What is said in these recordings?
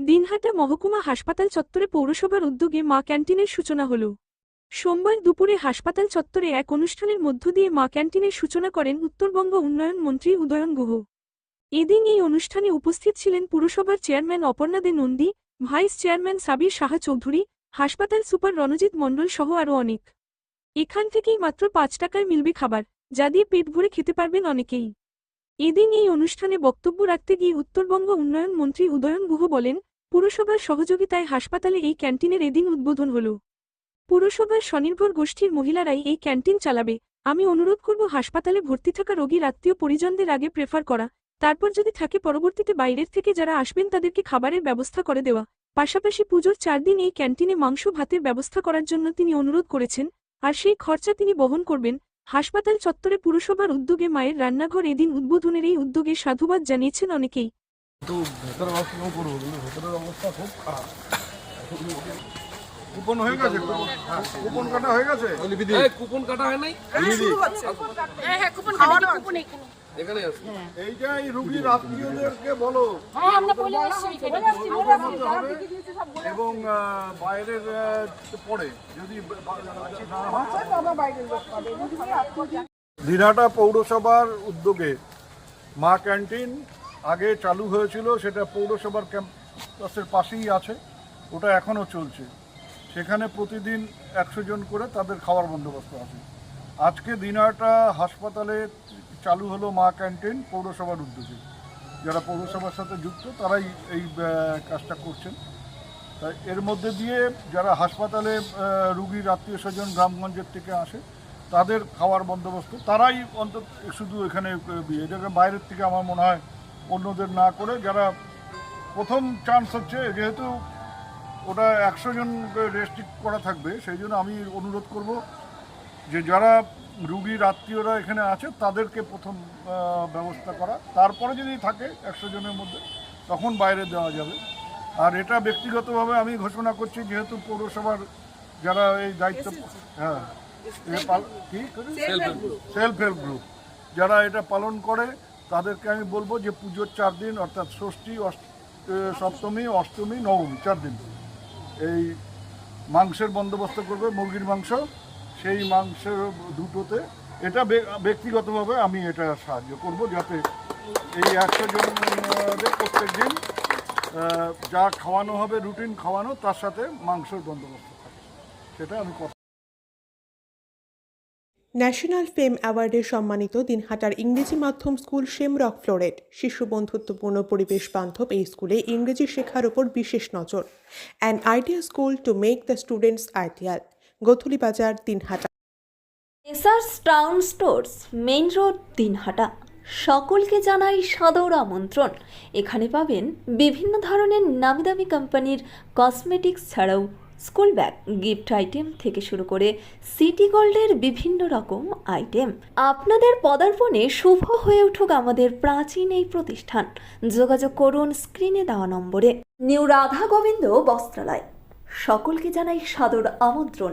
দিনহাটা মহকুমা হাসপাতাল চত্বরে পৌরসভার উদ্যোগে মা ক্যান্টিনের সূচনা হল। সোমবার দুপুরে হাসপাতাল চত্বরে এক অনুষ্ঠানের মধ্য দিয়ে মা ক্যান্টিনের সূচনা করেন উত্তরবঙ্গ উন্নয়ন মন্ত্রী উদয়ন গুহ। এদিন এই অনুষ্ঠানে উপস্থিত ছিলেন পুরসভার chairman Aparna De Nandi, vice chairman Sabir Saha Chowdhury, হাসপাতাল সুপার রণজিৎ মণ্ডল সহ আরও অনেক। এখান থেকেই মাত্র পাঁচ টাকায় মিলবে খাবার, যা দিয়ে পেট ভরে খেতে পারবেন অনেকেই। এদিন এই অনুষ্ঠানে বক্তব্য রাখতে গিয়ে উত্তরবঙ্গ উন্নয়ন মন্ত্রী উদয়ন গুহ বলেন পুরসভার সহযোগিতায় হাসপাতালে এই ক্যান্টিনের এদিন উদ্বোধন হল। পুরসভার স্বনির্ভর গোষ্ঠীর মহিলারাই এই ক্যান্টিন চালাবে। আমি অনুরোধ করব হাসপাতালে ভর্তি থাকা রোগীর আত্মীয় পরিজনদের আগে প্রেফার করা। তারপর যদি থাকে পরবর্তীতে বাইরের থেকে যারা আসবেন তাদেরকে খাবারের ব্যবস্থা করে দেওয়া। পাশাপাশি পুজোর চার দিন এই ক্যান্টিনে মাংস, ভাতের ব্যবস্থা করার জন্য তিনি অনুরোধ করেছেন। আর সেই খরচা তিনি বহন করবেন। হাসপাতাল চত্বরে পুরসভার উদ্যোগে মায়ের রান্নাঘর এদিন উদ্বোধনের এই উদ্যোগে সাধুবাদ জানিয়েছেন অনেকেই। তো ভেতরের অবস্থা করব কিন্তু ভেতরের অবস্থা খুব খারাপ। কুপন হয়ে গেছে কুপন। কাটা হয়ে গেছে? কুপন কাটা হয় নাই? হ্যাঁ হ্যাঁ কুপন কাটা কুপন এখানে। এখানে আছে? রুগীর আত্মীয়দেরকে বলো। হ্যাঁ এবং আহ, বাইরের পরে যদি হয় দিনহাটা পৌরসভার উদ্যোগে মা ক্যান্টিন আগে চালু হয়েছিল, সেটা পৌরসভার ক্যাম্পাসের পাশেই আছে, ওটা এখনও চলছে। সেখানে প্রতিদিন একশো জন করে তাদের খাওয়ার বন্দোবস্ত আছে। আজকে দিনহাটা হাসপাতালে চালু হলো মা ক্যান্টিন পৌরসভার উদ্যোগে। যারা পৌরসভার সাথে যুক্ত, তারাই এই কাজটা করছেন। তাই এর মধ্যে দিয়ে যারা হাসপাতালে রুগীর আত্মীয় স্বজন গ্রামগঞ্জের থেকে আসে, তাদের খাওয়ার বন্দোবস্ত, তারাই অন্তত শুধু এখানে এটাকে বাইরের থেকে আমার মনে হয় অন্যদের না করে যারা প্রথম চান্স হচ্ছে যেহেতু ওটা একশো জন রেস্ট্রিক্ট করা থাকবে সেই জন্য আমি অনুরোধ করব যে যারা রুগীর আত্মীয়রা এখানে আছে তাদেরকে প্রথম ব্যবস্থা করা। তারপরে যদি থাকে একশো জনের মধ্যে তখন বাইরে দেওয়া যাবে। আর এটা ব্যক্তিগতভাবে আমি ঘোষণা করছি যেহেতু পৌরসভার যারা এই দায়িত্ব হ্যাঁ। কি? সেলফ হেল্প গ্রুপ যারা এটা পালন করে তাদেরকে আমি বলব যে পুজোর চার দিন, অর্থাৎ ষষ্ঠী সপ্তমী, অষ্টমী, নবমী, চার দিন। এই মাংসের বন্দোবস্ত করবে মুরগির মাংস। সেই মাংসের দুটোতে এটা ব্যক্তিগতভাবে আমি এটা সাহায্য করব যাতে এই একশো জনদের প্রত্যেক দিন যা খাওয়ানো হবে, রুটিন খাওয়ানো, তার সাথে মাংসের বন্দোবস্ত থাকে। সেটা আমি ন্যাশনাল ফেম অ্যাওয়ার্ডে সম্মানিত দিনহাটার ইংরেজি মাধ্যম স্কুল শেমরক ফ্লোরেট শিশু বন্ধুত্বপূর্ণ পরিবেশ বান্ধব এই স্কুলে ইংরেজি শেখার ওপর বিশেষ নজর। An idea school to make the students ideal Gothuli Bazar, Dinhata. এসার্স town stores main road Dinhata. সকলকে জানাই সাদর আমন্ত্রণ। এখানে পাবেন বিভিন্ন ধরনের নামি দামি কোম্পানির কসমেটিক্স ছাড়াও স্কুল ব্যাগ, গিফট আইটেম থেকে শুরু করে সিটি গোল্ডের বিভিন্ন রকম আইটেম। আপনাদের পদার্পণে শুভ হয়ে উঠুক আমাদের প্রাচীন এই প্রতিষ্ঠান। যোগাযোগ করুন স্ক্রিনে দেওয়া নম্বরে। নিউ রাধা গোবিন্দ বস্ত্রালয়। সকলকে জানাই সাদর আমন্ত্রণ।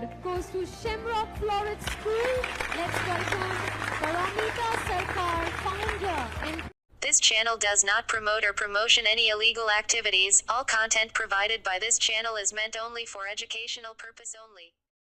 Award goes to School. Let's welcome Paramita Sarkar, founder and This channel does not promote or promotion any illegal activities. All content provided by this channel is meant only for educational purpose only.